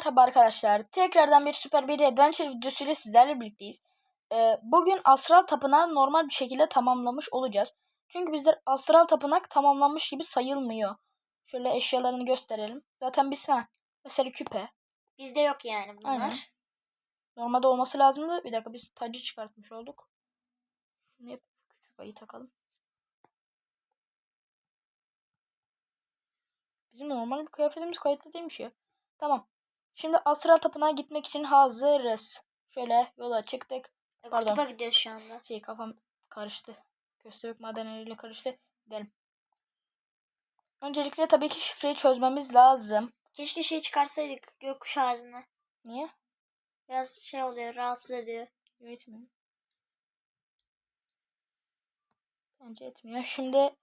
Merhaba arkadaşlar. Tekrardan bir Süper bir Adventure videosuyla sizlerle birlikteyiz. Ee, bugün Astral Tapınağı normal bir şekilde tamamlamış olacağız. Çünkü bizler Astral Tapınak tamamlanmış gibi sayılmıyor. Şöyle eşyalarını gösterelim. Zaten biz ha. Mesela küpe. Bizde yok yani bunlar. Aynen. Normalde olması lazımdı. Bir dakika biz tacı çıkartmış olduk. Şunu yapıp küçük ayı takalım. Bizim normal bir kıyafetimiz kayıtlı değilmiş ya. Tamam. Şimdi Astral Tapınağa gitmek için hazırız. Şöyle yola çıktık. Pardon. Kutuba gidiyoruz şu anda. Şey kafam karıştı. Köstebek madenleriyle karıştı. Gidelim. Öncelikle tabii ki şifreyi çözmemiz lazım. Keşke şey çıkarsaydık gökkuşağı ağzını. Niye? Biraz şey oluyor rahatsız ediyor. Etmiyor. Bence etmiyor. Şimdi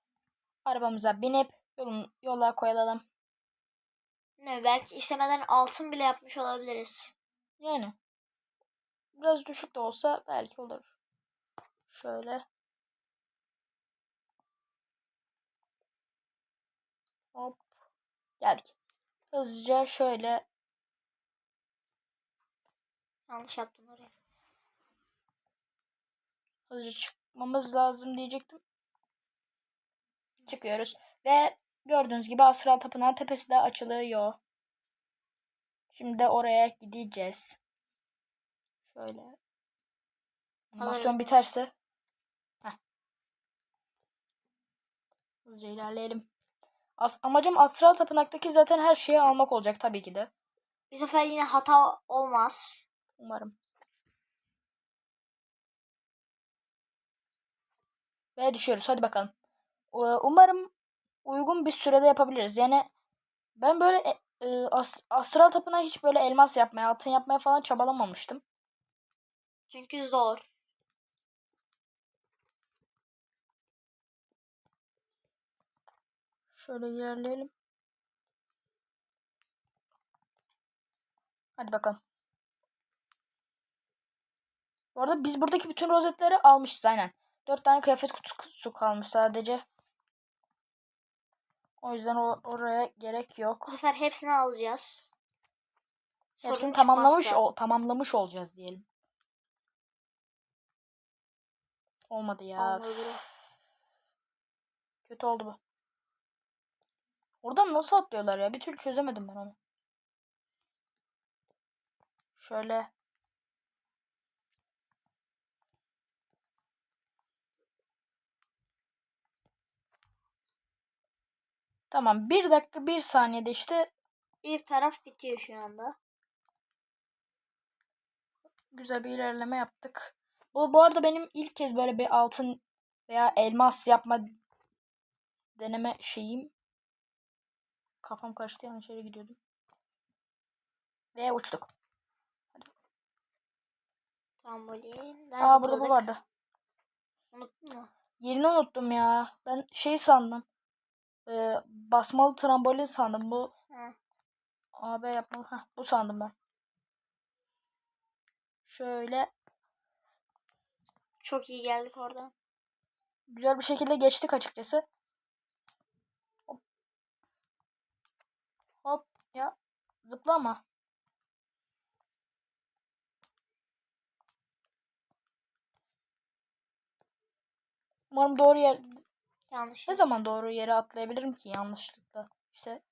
arabamıza binip yolun, yola koyulalım. Ne belki istemeden altın bile yapmış olabiliriz. Yani. Biraz düşük de olsa belki olur. Şöyle. Hop. Geldik. Hızlıca şöyle Yanlış yaptım oraya. hızlıca çıkmamız lazım diyecektim. Çıkıyoruz. Ve gördüğünüz gibi Astral Tapınağın tepesi de açılıyor. Şimdi de oraya gideceğiz. Şöyle. Animasyon biterse. Heh. Hızlıca ilerleyelim. As amacım Astral Tapınak'taki zaten her şeyi almak olacak tabii ki de. Bu sefer yine hata olmaz. Umarım. Ve düşüyoruz. Hadi bakalım. Umarım uygun bir sürede yapabiliriz. Yani ben böyle e, e, as- astral tapınağı hiç böyle elmas yapmaya, altın yapmaya falan çabalamamıştım. Çünkü zor. Şöyle ilerleyelim. Hadi bakalım. Bu arada biz buradaki bütün rozetleri almışız aynen. Dört tane kıyafet kutusu kalmış sadece. O yüzden o- oraya gerek yok. Bu sefer hepsini alacağız. Sorun Hepsini tamamlamış çıkmazsa. o, tamamlamış olacağız diyelim. Olmadı ya. Olmadı. Kötü oldu bu. Oradan nasıl atlıyorlar ya? Bir türlü çözemedim ben onu. Şöyle. Tamam. Bir dakika bir saniyede işte Bir taraf bitiyor şu anda. güzel bir ilerleme yaptık. Bu, bu arada benim ilk kez böyle bir altın veya elmas yapma deneme şeyim. Kafam karıştı yanlış yere gidiyordum. Ve uçtuk. Trambolin. Aa burada bu vardı. Unuttun mu? Yerini unuttum ya. Ben şey sandım. Ee, basmalı trambolin sandım. Bu Ha. AB yapmalı. Heh, bu sandım ben. Şöyle Çok iyi geldik oradan. güzel bir şekilde geçtik açıkçası. Hop. Hop ya zıpla ama. Umarım doğru yer Yanlış. ne zaman doğru yere atlayabilirim ki yanlışlıkla. İşte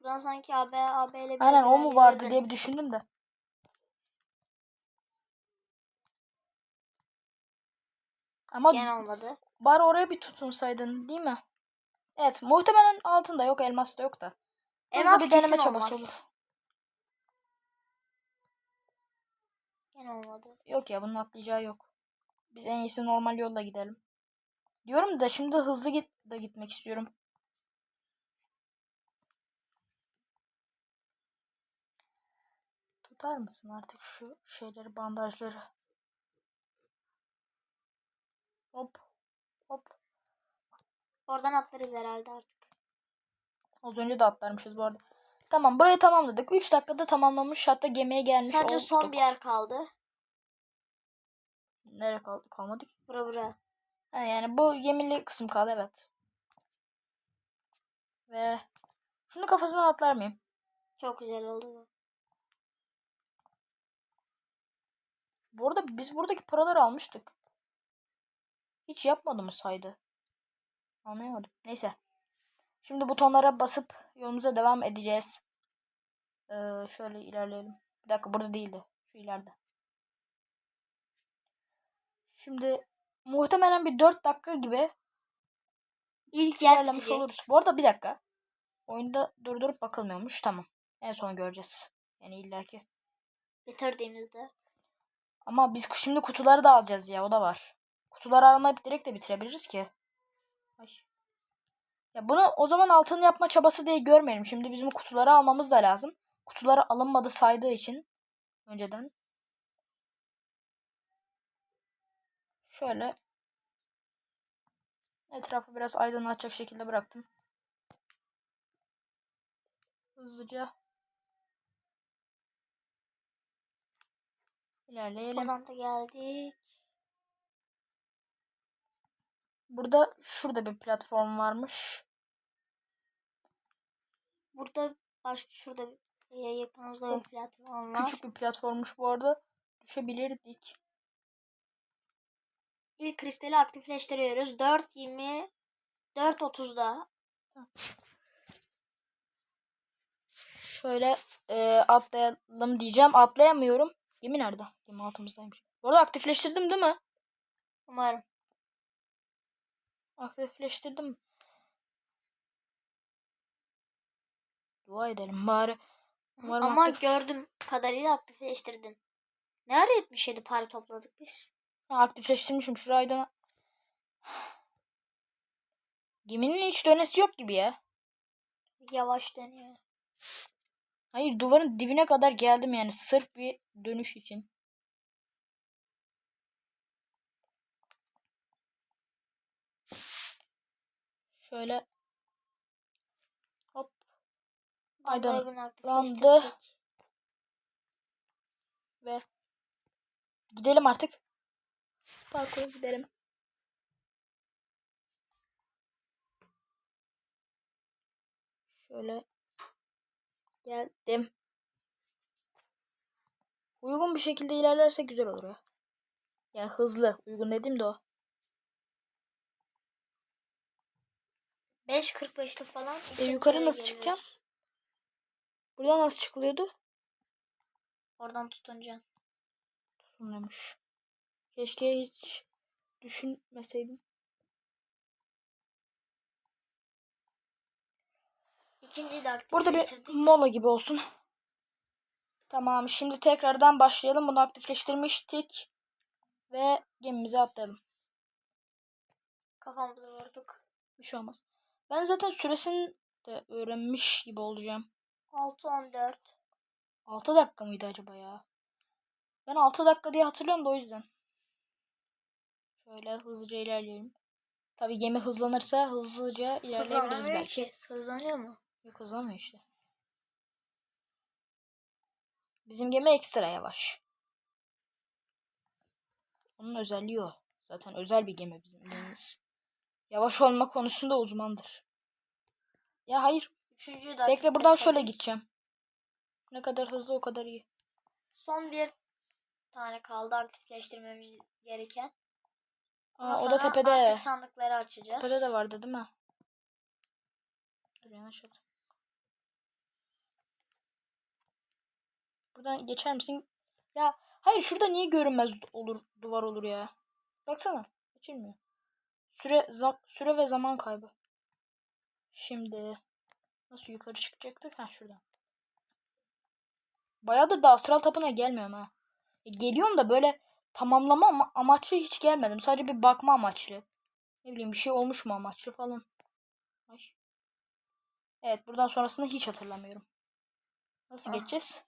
Buradan sanki AB, AB ile biraz aynen o mu vardı ilerleyebilirdin. diye bir düşündüm de. Ama Gene olmadı. Bari oraya bir tutunsaydın değil mi? Evet muhtemelen altında yok elmas da yok da. Hızlı Elmas bir deneme çabası olmaz. olur. Gene olmadı. Yok ya bunun atlayacağı yok. Biz en iyisi normal yolla gidelim. Diyorum da şimdi hızlı git de gitmek istiyorum. Tutar mısın artık şu şeyleri bandajları? Hop hop. Oradan atlarız herhalde artık. Az önce de atlarmışız bu arada. Tamam burayı tamamladık. 3 dakikada tamamlamış hatta gemiye gelmiş Sadece son olduk. bir yer kaldı. Nereye kaldı? Kalmadı ki. Bura bura. Ha, yani bu gemili kısım kaldı evet. Ve Şunu kafasına atlar mıyım? Çok güzel oldu bu. Bu arada biz buradaki paraları almıştık. Hiç yapmadı mı saydı? Anlayamadım. Neyse. Şimdi butonlara basıp yolumuza devam edeceğiz. Ee, şöyle ilerleyelim. Bir dakika burada değildi. Şu ileride. Şimdi muhtemelen bir 4 dakika gibi İlk ilerlemiş oluruz. Bu arada bir dakika. Oyunda durdurup bakılmıyormuş. Tamam. En son göreceğiz. Yani illaki. Bitirdiğimizde. Ama biz şimdi kutuları da alacağız ya. O da var. Kutuları almayıp direkt de bitirebiliriz ki. Ay. Ya bunu o zaman altın yapma çabası diye görmeyelim. Şimdi bizim kutuları almamız da lazım. Kutuları alınmadı saydığı için önceden. Şöyle etrafı biraz aydınlatacak şekilde bıraktım. Hızlıca ilerleyelim. Buradan da geldik. Burada şurada bir platform varmış. Burada başka şurada yakınımızda bir platform var. Küçük bir platformmuş bu arada. Düşebilirdik. İlk kristali aktifleştiriyoruz. 4.20 4.30'da. Şöyle e, atlayalım diyeceğim. Atlayamıyorum. Gemi nerede? Gemi altımızdaymış. Bu arada aktifleştirdim değil mi? Umarım. Aktifleştirdim. Dua edelim bari. Umarım Ama aktif- gördüm kadarıyla aktifleştirdin. Ne ara 77 para topladık biz? Aktifleştirmişim. Şurayda. Geminin hiç dönesi yok gibi ya. Yavaş dönüyor. Hayır duvarın dibine kadar geldim yani. Sırf bir dönüş için. Şöyle. Hop. Aydın- Aydın landı. Ve gidelim artık. Parkura gidelim. Şöyle geldim. Uygun bir şekilde ilerlerse güzel olur ya. Yani hızlı. Uygun dedim de o. 5.45'te falan. E, yukarı nasıl çıkacağım? geliyoruz. Buradan nasıl çıkılıyordu? Oradan tutunca. Tutunmuş. Keşke hiç düşünmeseydim. İkinciyi de Burada bir mola gibi olsun. Tamam şimdi tekrardan başlayalım. Bunu aktifleştirmiştik. Ve gemimize atlayalım. Kafamızı vurduk. Bir şey olmaz. Ben zaten süresini de öğrenmiş gibi olacağım. 6.14. 6 dakika mıydı acaba ya? Ben 6 dakika diye hatırlıyorum da o yüzden. Şöyle hızlıca ilerleyelim. Tabii gemi hızlanırsa hızlıca ilerleyebiliriz Hızlanamıyor belki. ki. Hızlanıyor mu? Yok hızlanmıyor işte. Bizim gemi ekstra yavaş. Onun özelliği o. Zaten özel bir gemi bizim gemimiz. Yavaş olma konusunda uzmandır. Ya hayır. Üçüncüyü de Bekle buradan şöyle gideceğim. Ne kadar hızlı o kadar iyi. Son bir tane kaldı aktifleştirmemiz gereken. Aa, o da tepede. Artık sandıkları açacağız. Tepede de vardı değil mi? Dur yanlış. Buradan geçer misin? Ya hayır şurada niye görünmez olur duvar olur ya? Baksana. Geçilmiyor. Süre zam- süre ve zaman kaybı. Şimdi nasıl yukarı çıkacaktık? Ha şuradan. Bayağıdır da astral tapına gelmiyorum ha. E, geliyorum da böyle tamamlama ama amaçlı hiç gelmedim. Sadece bir bakma amaçlı. Ne bileyim bir şey olmuş mu amaçlı falan. Ay. Evet buradan sonrasını hiç hatırlamıyorum. Nasıl Ah. geçeceğiz?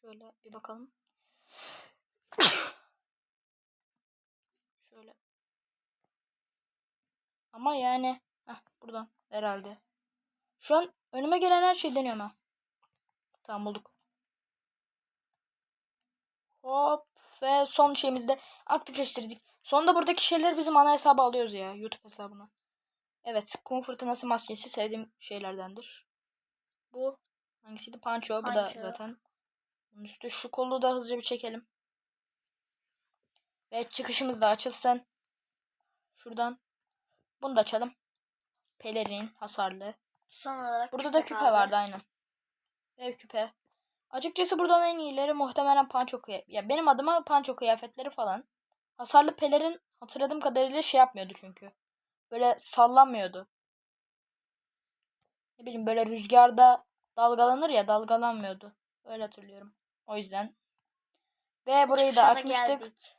Şöyle bir bakalım. Şöyle. Ama yani heh, buradan herhalde. Şu an önüme gelen her şeyi deniyorum ha. Tamam bulduk. Hop ve son şeyimizi de aktifleştirdik. Sonunda buradaki şeyleri bizim ana hesaba alıyoruz ya. YouTube hesabına. Evet. Kum fırtınası maskesi sevdiğim şeylerdendir. Bu hangisiydi? Pancho. Bu da Pancho. zaten. Bunun üstü şu kolu da hızlıca bir çekelim. Ve çıkışımız da açılsın. Şuradan. Bunu da açalım. Pelerin hasarlı. Son olarak Burada da küpe kaldı. vardı aynen. Ve küpe. Açıkçası buradan en iyileri muhtemelen panço kıyafet. Ya benim adıma panço kıyafetleri falan. Hasarlı pelerin hatırladığım kadarıyla şey yapmıyordu çünkü. Böyle sallanmıyordu. Ne bileyim böyle rüzgarda dalgalanır ya dalgalanmıyordu. Öyle hatırlıyorum. O yüzden. Ve burayı da açmıştık. geldik.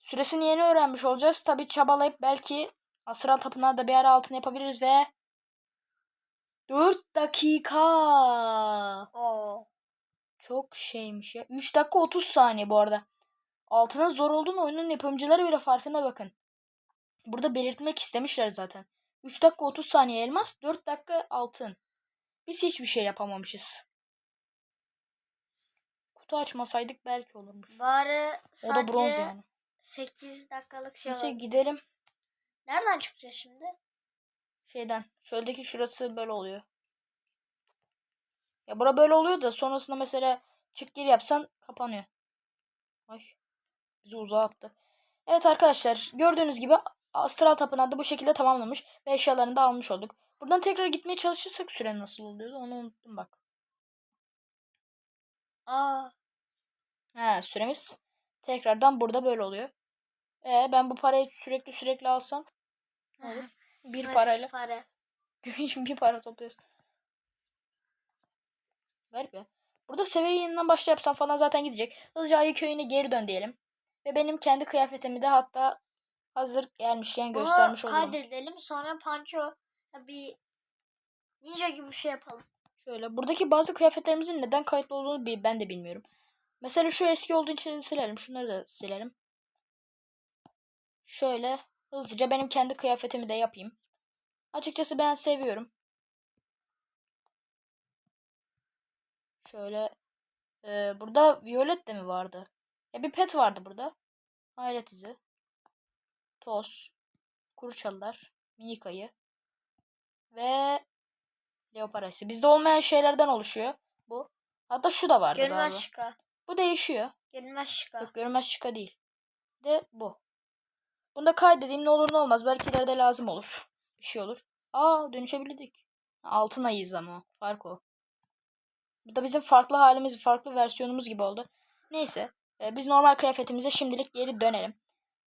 Süresini yeni öğrenmiş olacağız. Tabii çabalayıp belki Astral Tapınağı da bir ara altın yapabiliriz ve 4 dakika. Oo. Çok şeymiş ya. 3 dakika 30 saniye bu arada. Altının zor olduğunu oyunun yapımcıları bile farkında bakın. Burada belirtmek istemişler zaten. 3 dakika 30 saniye elmas, 4 dakika altın. Biz hiçbir şey yapamamışız. Kutu açmasaydık belki olurmuş. Bari O da bronz sadece yani. 8 dakikalık şey Neyse var. gidelim Nereden çıkacağız şimdi? Şeyden. Şöldeki şurası böyle oluyor. Ya bura böyle oluyor da sonrasında mesela çık gir yapsan kapanıyor. Ay bizi uzağa attı. Evet arkadaşlar gördüğünüz gibi Astral Tapınağı da bu şekilde tamamlamış ve eşyalarını da almış olduk. Buradan tekrar gitmeye çalışırsak süre nasıl oluyordu onu unuttum bak. Aa. He süremiz tekrardan burada böyle oluyor. E ben bu parayı sürekli sürekli alsam olur? Bir sınırsız parayla. Para. Bir para topluyoruz. Garip ya. Burada seviye yeniden başla yapsam falan zaten gidecek. Hızlıca ayı köyüne geri dön diyelim. Ve benim kendi kıyafetimi de hatta hazır gelmişken göstermiş Bunu oldum. kaydedelim sonra panço bir ninja gibi bir şey yapalım. Şöyle buradaki bazı kıyafetlerimizin neden kayıtlı olduğunu bir ben de bilmiyorum. Mesela şu eski olduğu için silelim. Şunları da silelim. Şöyle hızlıca benim kendi kıyafetimi de yapayım. Açıkçası ben seviyorum. Şöyle e, burada Violet de mi vardı? Ya bir pet vardı burada. Hayret izi. Toz. Kurçalılar. Minik ayı. Ve Leopar ayısı. Bizde olmayan şeylerden oluşuyor bu. Hatta şu da vardı galiba. Görünmez şıka. Bu değişiyor. Görünmez şıka. Yok görünmez şıka değil. De bu. Bunu da kaydedeyim ne olur ne olmaz. Belki ileride lazım olur. Bir şey olur. Aa dönüşebildik. Altın ayıyız ama. Fark o. Bu da bizim farklı halimiz, farklı versiyonumuz gibi oldu. Neyse. e, biz normal kıyafetimize şimdilik geri dönelim.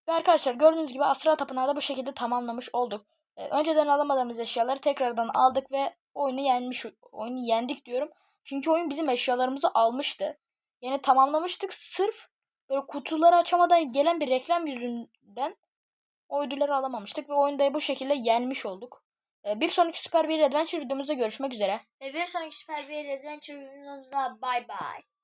Ve arkadaşlar gördüğünüz gibi Astral Tapınağı da bu şekilde tamamlamış olduk. E, önceden alamadığımız eşyaları tekrardan aldık ve oyunu yenmiş oyunu yendik diyorum. Çünkü oyun bizim eşyalarımızı almıştı. Yani tamamlamıştık sırf böyle kutuları açamadan gelen bir reklam yüzünden o ödülleri alamamıştık ve oyunda bu şekilde yenmiş olduk. E, bir sonraki Super bir Adventure videomuzda görüşmek üzere. Ve bir sonraki Süper bir Adventure videomuzda bye bye.